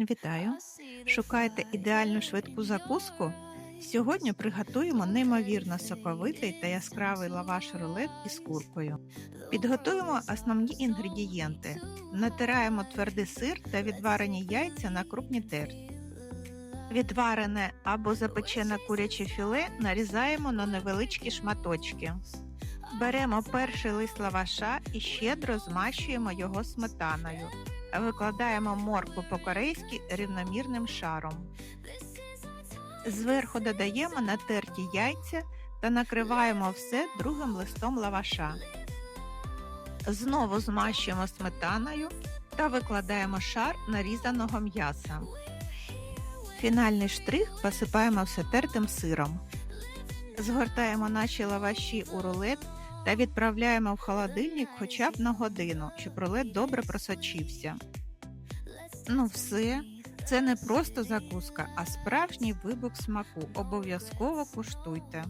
Вітаю! Шукаєте ідеальну швидку закуску? Сьогодні приготуємо неймовірно соковитий та яскравий лаваш рулет із куркою. Підготуємо основні інгредієнти. Натираємо твердий сир та відварені яйця на крупній терці. Відварене або запечене куряче філе нарізаємо на невеличкі шматочки. Беремо перший лист лаваша і щедро змащуємо його сметаною. Викладаємо моркву по-корейськи рівномірним шаром. Зверху додаємо натерті яйця та накриваємо все другим листом лаваша. Знову змащуємо сметаною та викладаємо шар нарізаного м'яса. Фінальний штрих посипаємо все тертим сиром. Згортаємо наші лаваші у рулет та відправляємо в холодильник хоча б на годину, щоб рулет добре просочився. Ну все, це не просто закуска, а справжній вибух смаку. Обов'язково куштуйте.